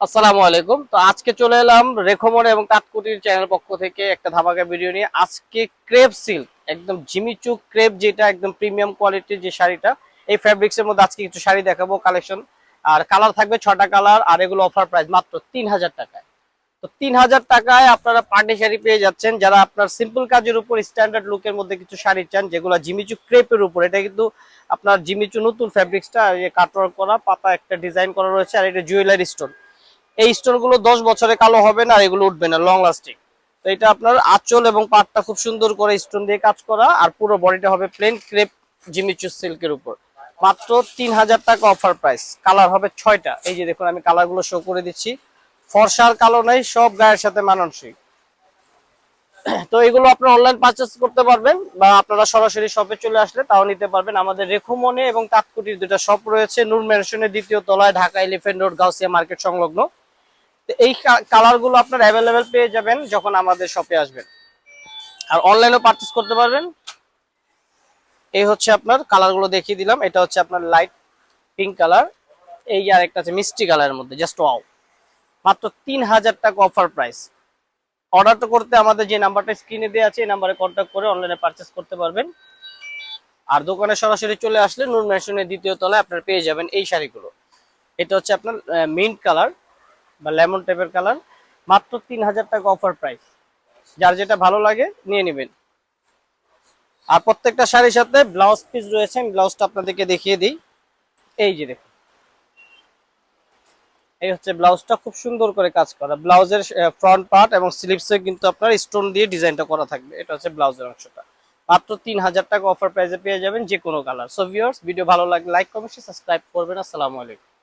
আসসালামু আলাইকুম। তো আজকে চলে এলাম রেখমনে এবং কাঠকুটির চ্যানেল পক্ষ থেকে একটা ধামাকা ভিডিও নিয়ে। আজকে ক্রেপ সিল্ক, একদম জিমিচু ক্রেপ যেটা একদম প্রিমিয়াম কোয়ালিটির যে শাড়িটা, এই ফ্যাব্রিক্স এর মধ্যে আজকে কিছু শাড়ি দেখাবো কালেকশন আর কালার থাকবে ছটা কালার আর এগুলো অফার প্রাইস মাত্র তিন হাজার টাকায়। তো তিন হাজার টাকায় আপনারা পার্টি শাড়ি পেয়ে যাচ্ছেন। যারা আপনার সিম্পল কাজের উপর স্ট্যান্ডার্ড লুকের মধ্যে কিছু শাড়ি চান, যেগুলো জিমিচু ক্রেপের উপর, এটা কিন্তু আপনার জিমিচু নতুন ফ্যাব্রিক্সটা কাটওয়ার্ক করা, পাতা একটা ডিজাইন করা রয়েছে, আর এটা জুয়েলারি স্টোন এই স্টোনগুলো দশ বছরে কালো হবে না এগুলো উঠবে না লং লাস্টিং তো এটা আপনার আঁচল এবং পাটটা খুব সুন্দর করে স্টোন দিয়ে কাজ করা, আর পুরো বডিটা হবে প্লেন ক্রেপ জিমিচু সিল্কের উপর। মাত্র তিন হাজার টাকা অফার প্রাইস কালার হবে ছয়টা। এই যে দেখুন, আমি কালারগুলো শো করে দিচ্ছি। ফর্সার কালো নাই, সব গায়ের সাথে মানানসই। তো এগুলো আপনারা অনলাইন পারচেস করতে পারবেন, বা আপনারা সরাসরি শপে চলে আসলে তাও নিতে পারবেন। আমাদের রেখুমনে এবং কাঠকুটির দুটা শপ রয়েছে, নূর ম্যানশনের দ্বিতীয় তলায়, Dhaka Elephant Road, Gausia Market সংলগ্ন। এই কালারগুলো আপনার অ্যাভেলেবেল পেয়ে যাবেন যখন আমাদের শপে আসবেন। আর অনলাইনেও পারচেস করতে পারবেন। এই হচ্ছে আপনার কালারগুলো দেখিয়ে দিলাম। এটা হচ্ছে আপনার লাইট পিঙ্ক কালার এই আর একটা আছে মিষ্টি কালারের মধ্যে জাস্ট ওয়াও মাত্র তিন হাজার টাকা অফার প্রাইস অর্ডারটা করতে আমাদের যে নাম্বারটা স্ক্রিনে দেওয়া আছে, এই নাম্বারে কন্ট্যাক্ট করে অনলাইনে পারচেস করতে পারবেন। আর দোকানে সরাসরি চলে আসলে নূর ম্যানশনের দ্বিতীয় তলায় আপনারা পেয়ে যাবেন এই শাড়িগুলো। এটা হচ্ছে আপনার মিন্ট কালার বা লেমন টাইপের কালার, মাত্র তিন হাজার টাকা অফার প্রাইস যার যেটা ভালো লাগে, নিয়ে নেবেন। আর প্রত্যেকটা শাড়ির সাথে ব্লাউজ পিস রয়েছে, আমি ব্লাউজটা আপনাদেরকে দেখিয়ে দিই। এই যে দেখুন। এই হচ্ছে ব্লাউজটা খুব সুন্দর করে কাজ করা। ব্লাউজের ফ্রন্ট পার্ট এবং স্লিপসে কিন্তু আপনার স্টোন দিয়ে ডিজাইনটা করা থাকবে। এটা হচ্ছে ব্লাউজের অংশটা। মাত্র তিন হাজার টাকা অফার প্রাইসে পেয়ে যাবেন যে কোনো কালার সো ভিউয়ার্স ভিডিও ভালো লাগলে লাইক কমেন্ট সাবস্ক্রাইব করবেন। আসসালামু আলাইকুম।